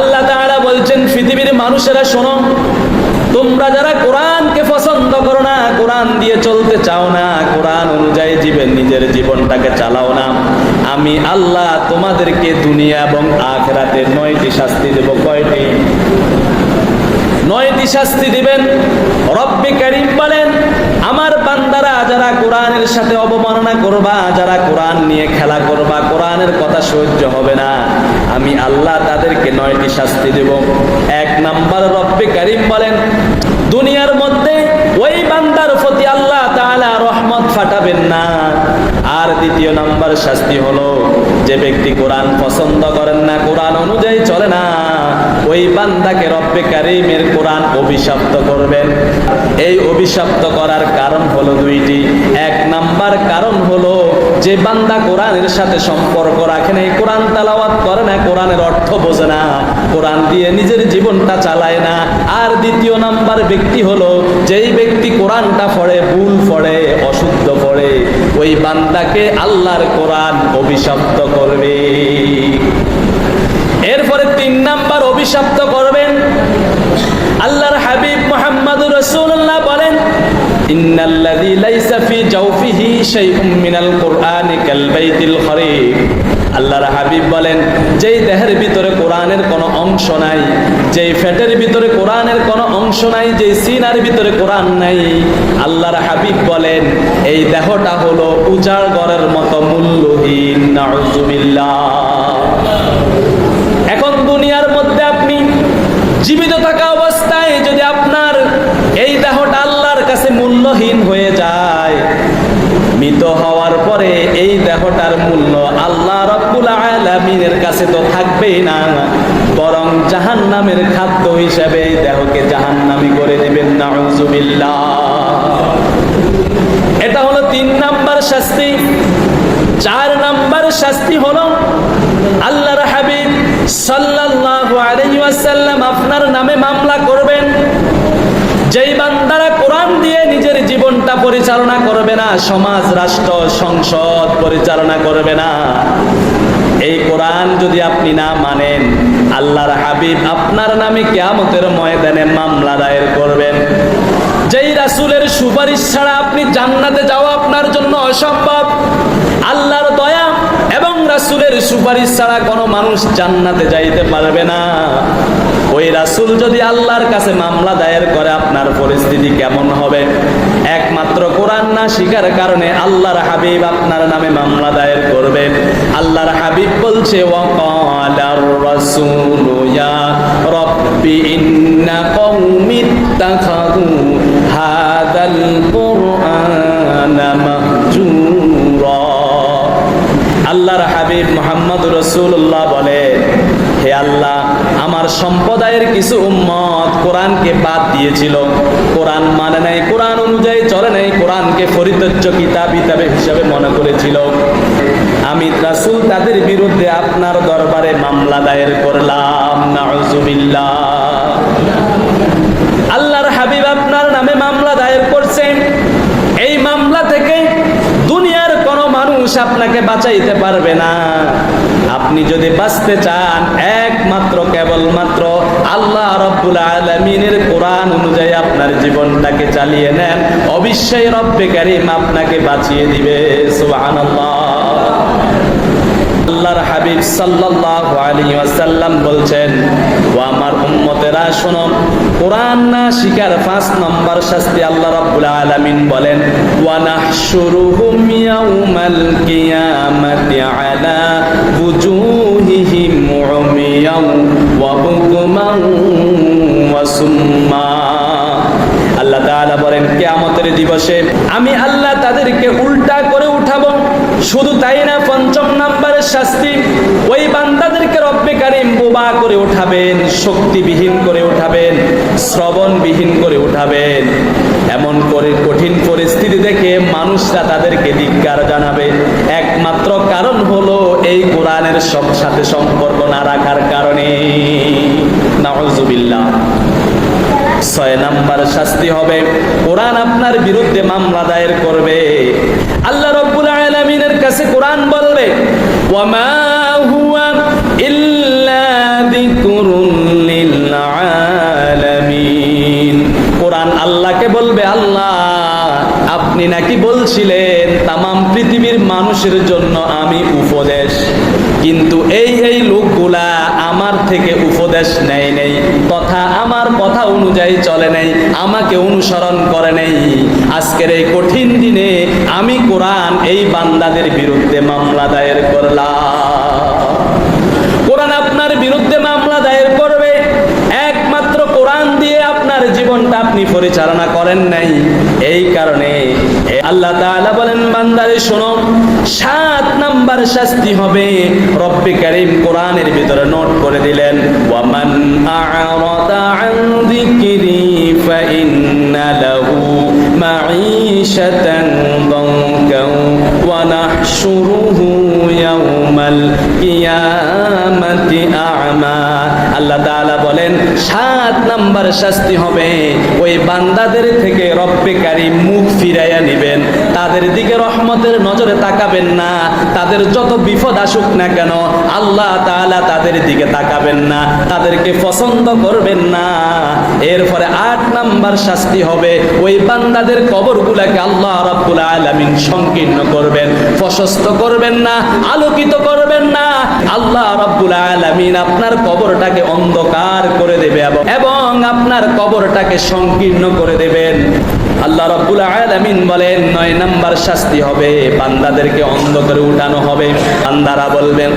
আল্লাহ তাআলা বলছেন, পৃথিবীর মানুষেরা শোনো, তোমরা যারা কোরআনকে পছন্দ করো না, কোরআন দিয়ে চলতে চাও না, কোরআন অনুযায়ী জীবন নিজের জীবনটাকে চালাও না। আমি আল্লাহ তোমাদেরকে দুনিয়া এবং আখরাতে নয়টি শাস্তি দেব। কয়টি? নয়টি শাস্তি দিবেন। রব্বি করিম বলেন যারা কোরআনের সাথে অবমাননা করবা, যারা কোরআন নিয়ে খেলা করবা, কোরআনের কথা সহ্য হবে না। আমি আল্লাহ তাদেরকে নয়টি শাস্তি দেব। এক নাম্বার রব্বে করিম বলেন, দুনিয়ার মধ্যে ওই বান্দার প্রতি আল্লাহ তাআলা রহমত ফাটাবেন না। আর দ্বিতীয় নাম্বার শাস্তি হলো, যে ব্যক্তি কোরআন পছন্দ করেন না, কোরআন অনুযায়ী চলে না, ওই বান্দাকে রব্বে কারিমের কোরআন অভিশপ্ত করবেন। এই অভিশপ্ত করার কারণ হলো দুইটি। এক নাম্বার কারণ হলো, যে বান্দা কোরআনের সাথে সম্পর্ক রাখে না কোরআন তালাওয়াত করে না, কোরআনের অর্থ বোঝে না, কোরআন দিয়ে নিজের জীবনটা চালায় না। আর দ্বিতীয় নাম্বার ব্যক্তি হলো, যেই ব্যক্তি কোরআনটা পড়ে, ভুল পড়ে, অশুদ্ধ ওই বান্দাকে আল্লাহর কোরআন অভিশপ্ত করবে। এরপরে তিন নাম্বার অভিশপ্ত করবেন। আল্লাহর হাবিব মোহাম্মদুর রসুল্লাহ বলেন, ইন্নাল্লাযী লাইসা ফি জাওফিহি শাইউম মিনাল কুরআনি কাল বাইতিল আল্লাহর হাবিব বলেন, যেই দেহের ভিতরে কোরআনের কোনো অংশ নাই, যেই ফ্যাটের ভিতরে কোরআনের কোনো অংশ নাই, যেই সিনার ভিতরে কোরআন নাই, আল্লাহর হাবিব বলেন, এই দেহটা হলো উজাড় গড়ের মতো মূল্যহীন এখন দুনিয়ার মধ্যে আপনি জীবিত থাকা অবস্থায় যদি আপনার এই দেহটা আল্লাহর কাছে মূল্যহীন হয়ে যায় মৃত হওয়ার পরে এই দেহটার মূল্য আল্লাহ রব্বুল আলামিনের কাছে তো থাকবেই না। বরং জাহান নামের খাদ্য হিসাবে এই দেহকে জাহান নামি করে দেবেন নাউজুবিল্লাহ এটা হলো তিন নাম্বার শাস্তি। চার নাম্বার শাস্তি হলো আল্লাহর হাবিব সাল্লাল্লাহু আলাইহি ওয়াসাল্লাম আপনার নামে মামলা করবেন যেই বান্দারা কোরআন দিয়ে নিজের জীবনটা পরিচালনা করবে না, সমাজ, রাষ্ট্র, সংসদ পরিচালনা করবে না। এই কোরআন যদি আপনি না মানেন, আল্লাহর হাবিব আপনার নামে কিয়ামতের ময়দানে মামলা দায়ের করবেন। যেই রাসুলের সুপারিশ ছাড়া আপনি জান্নাতে যাওয়া আপনার জন্য অসম্ভব। আল্লাহর দয়া এবং রাসূলের সুপারিশ ছাড়া কোনো মানুষ জান্নাতে যাইতে পারবে না। ওই রাসূল যদি আল্লাহর কাছে মামলা দায়ের করে, আপনার পরিস্থিতি কেমন হবে? কোরআন না শিকার কারণে আল্লাহর হাবিব আপনার নামে মামলা দায়ের করবেন। আল্লাহর হাবিব বলছে ওয়াকালার রাসূলু ইয়া ইন্না কওমি হাদাল আল্লাহর হাবিব মোহাম্মদ রসুল্লাহ বলে, হে আল্লাহ আমার সম্প্রদায়ের কিছু উম্মত কোরআনকে বাদ দিয়েছিল। কোরআন মানে নাই, কোরআন অনুযায়ী চলে নাই, কোরআনকে পরিত্য কিতাব হিসাবে হিসাবে মনে করেছিল। আমি রাসুল তাদের বিরুদ্ধে আপনার দরবারে মামলা দায়ের করলাম, নাউজুবিল্লাহ। আল্লাহর হাবিব আপনার নামে মামলা দায়ের করছেন এই মামলা থেকে দুনিয়ার কোনো মানুষ আপনাকে বাঁচাইতে পারবে না। আপনি যদি বাঁচতে চান, একমাত্র, কেবলমাত্র আল্লাহ রব্বুল আলমিনের কোরআন অনুযায়ী আপনার জীবনটাকে চালিয়ে নেন, অবশ্যই রব্বে কারিম আপনাকে বাঁচিয়ে দিবে। সুবহানাল্লাহ। আল্লাহর হাবিব সাল্লাল্লাহু আলাইহি ওয়াসাল্লাম বলছেন ও আমার উম্মতেরা, শোনো, কোরআন না শিকার পাঁচ নম্বর শাস্তি আল্লাহ রাব্বুল আলামিন বলেন, ওয়া নাহশুরুহুম ইয়াউমাল কিয়ামাতি আলা বুজুহিহিম উমিয়াও ওয়া বুকমান ওয়া সুম্মা। আল্লাহ তাআলা বলেন, কিয়ামতের দিবসে আমি আল্লাহ তাদেরকে শুধু তাই না, পঞ্চম নাম্বারের শাস্তি, ওই বান্দাদেরকে রব্বে কারিম বোবা করে উঠাবেন, শক্তিবিহীন করে উঠাবেন, শ্রবণবিহীন করে উঠাবেন। এমন করে কঠিন পরিস্থিতি দেখে মানুষরা তাদেরকে ধিক্কার জানাবে। একমাত্র কারণ হলো এই কোরআনের সব সাথে সম্পর্ক না রাখার কারণে। নাউজুবিল্লাহ। ছয় নাম্বার শাস্তি হবে, কোরআন আপনার বিরুদ্ধে মামলা দায়ের করবে। وما هو إلا ذكر للعالمين। কোরআন আল্লাহকে বলবে আল্লাহ যিকরুন নাকি বলছিলেন, তামাম পৃথিবীর মানুষের জন্য আমি উপদেশ। কিন্তু এই এই লোকগুলা আমার থেকে উপদেশ নেয় নেই কথা আমার কথা অনুযায়ী চলে নেই, আমাকে অনুসরণ করে নেই। আজকের এই কঠিন দিনে আমি কোরআন এই বান্দাদের বিরুদ্ধে মামলা দায়ের করলাম কোরআন আপনার বিরুদ্ধে মামলা দায়ের করবে একমাত্র কোরআন দিয়ে আপনার জীবনটা আপনি পরিচালনা করেন নাই। এই কারণে আল্লাহ তাআলা বলেন, বান্দারে শোনো, সাত নাম্বার শাস্তি হবে। রব্বে কারীম কোরআনের ভিতরে নোট করে দিলেন, ওয়ামান আ'রাদা আন যিকরি ফাইন্না লাহু মাঈশাতান দানকাও ওয়া নাহশুরুহু ইয়াউমাল আল্লাহ বলেন, সাত নাম্বার শাস্তি হবে, ওই বান্দাদের থেকে মুখ ফিরাইয়া তাদের দিকে রহমতের নজরে তাকাবেন না। তাদের যত বিপদ আসুক না কেন, আল্লাহ তাদের দিকে তাকাবেন না। তাদেরকে পছন্দ করবেন না। এরপরে আট নাম্বার শাস্তি হবে, ওই বান্দাদের কবরগুলাকে আল্লাহ রাব্বুল আলামিন সংকীর্ণ করবেন। প্রশস্ত করবেন না, আলোকিত করবেন না। আল্লাহ রাব্বুল আলামিন আপনার কবরটাকে অন্ধকার করে দেবে এবং- আপনার কবরটাকে সংকীর্ণ করে দেবেন। আল্লাহ রাব্বুল আলামিন বলেন, নয় নাম্বার শাস্তি হবে, বান্দাদেরকে অন্ধকারে উঠানো হবে। বান্দারা বলবেন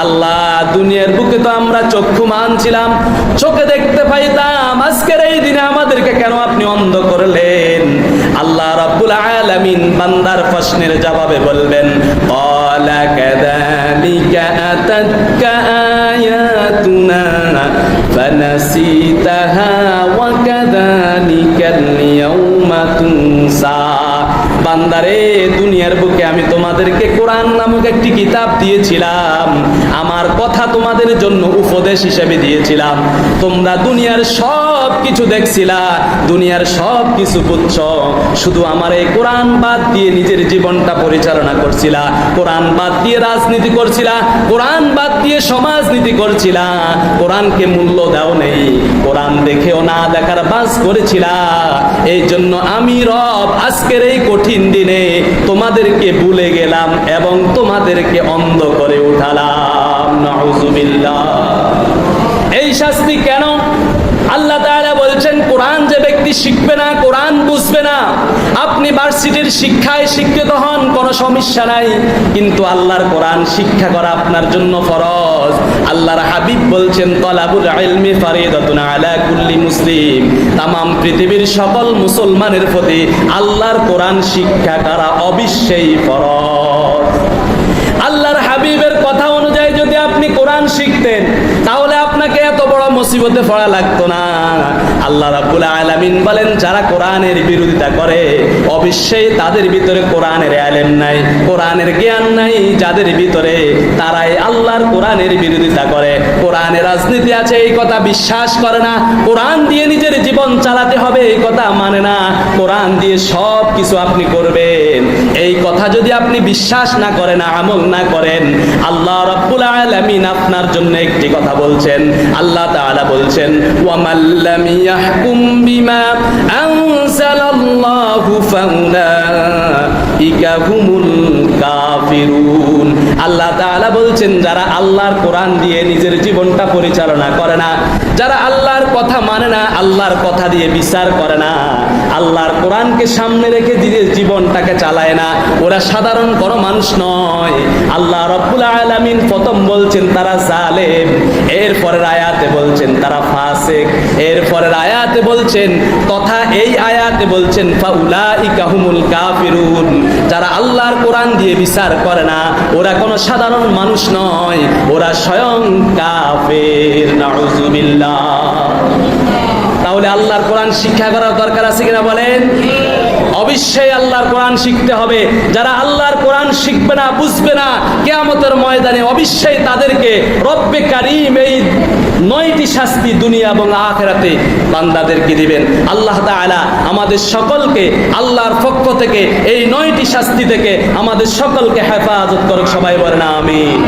আল্লাহ, দুনিয়ার বুকে তো আমরা চক্ষু মানছিলাম চোখে দেখতে পাইতাম, আজকের এই দিনে আমাদেরকে কেন বন্ধ করলেন। আল্লাহ রাব্বুল আলামিন বান্দার প্রশ্নের জবাবে বলবেন, ক্বালা কাযালিকা আতাতকা আয়াতুনা ফানাসিতাহা ওয়া কাযালিকা আল-ইয়াওমা তুনসা। বান্দারে, দুনিয়ার বুকে আমি তোমাদেরকে কোরআন নামক একটি কিতাব দিয়েছিলাম। আমার কথা তোমাদের জন্য উপদেশ হিসেবে দিয়েছিলাম। তোমরা দুনিয়ার সব কিছু দেখছিলা, দুনিয়ার সব কিছু বুঝছ। শুধু আমার এই কোরআন বাদ দিয়ে নিজের জীবনটা পরিচালনা করছিলা, কোরআন বাদ দিয়ে রাজনীতি করছিলা, কোরআন বাদ দিয়ে সমাজনীতি করছিলা। কোরআনকে মূল্য দাও নেই, কোরআন দেখেও না দেখার বাস করেছিলা। এই জন্য আমি রব আজকের এই কঠিন দিনে তোমাদেরকে ভুলে গেলাম এবং তোমাদেরকে অন্ধ করে উঠালাম। এই শাস্তি কেন? আল্লাহ তাআলা বলছেন, কোরআন যে ব্যক্তি শিখবে না, কোরআন বুঝবে না, আপনি ভার্সিটির শিক্ষায় শিক্ষিত হন, কোনো সমস্যা নাই, কিন্তু আল্লাহর কোরআন শিক্ষা করা আপনার জন্য ফরজ। আল্লাহর হাবিব বলছেন, তলাবুল ইলমি ফারিদাতুন আলা কুল্লি মুসলিম। তামাম পৃথিবীর সকল মুসলমানের প্রতি আল্লাহর কোরআন শিক্ষা করা অবশ্যই ফরজ। আল্লাহর হাবিবের কথা অনুযায়ী যদি আপনি কোরআন শিখতেন তাহলে আপনাকে এত মুসিবতে পড়া লাগতো না। আল্লাহ রাব্বুল আলামিন বলেন, যারা কোরআনের বিরোধিতা করে, অবশ্যই তাদের ভিতরে কোরআনের আলেম নাই, কোরআনের জ্ঞান নাই। যাদের ভিতরে তারাই আল্লাহর কোরআনের বিরোধিতা করে। কোরআনের রাজনীতি আছে, এই কথা বিশ্বাস করে না। কোরআন দিয়ে নিজের জীবন চালাতে হবে, এই কথা মানে না। কোরআন দিয়ে সব কিছু আপনি করবেন। এই কথা যদি আপনি বিশ্বাস না করেন, আমল না করেন, আল্লাহ রাব্বুল আলামিন আপনার জন্য একটি কথা বলছেন। আল্লাহ তাআলা বলছেন ওয়ামাল্লাম আল্লাহ বলছেন, যারা আল্লাহর কোরআন দিয়ে নিজের জীবনটা পরিচালনা করে না, যারা আল্লাহর কথা মানে না আল্লাহর কথা দিয়ে বিচার করে না। আল্লাহর কোরআনকে সামনে রেখে জীবনটাকে চালায় না, ওরা সাধারণ কোনো মানুষ নয়। আল্লাহ রব্বুল আলামিন প্রথম বলছেন, তারা জালেম। এরপরের আয়াতে বলছেন, তারা ফাসিক। এরপরের আয়াতে বলছেন, তথা এই আয়াতে বলছেন, ফাউলাইকা হুমুল কাফিরুন। যারা আল্লাহর কোরআন দিয়ে বিচার করে না, ওরা কোনো সাধারণ মানুষ নয়। ওরা স্বয়ং কাফের, নাউজুবিল্লাহ। তাহলে আল্লাহর কোরআন শিক্ষা করার দরকার আছে কিনা বলেন? অবশ্যই আল্লাহর কোরআন শিখতে হবে। যারা আল্লাহর কোরআন শিখবে না, বুঝবে না, কেয়ামতের ময়দানে অবশ্যই তাদেরকে রব্বে কারিম এই নয়টি শাস্তি দুনিয়া এবং আখেরাতে বান্দাদেরকে দিবেন। আল্লাহ তাআলা আমাদের সকলকে, আল্লাহর পক্ষ থেকে এই নয়টি শাস্তি থেকে আমাদের সকলকে হেফাজত করুক, সবাই বলেন আমিন।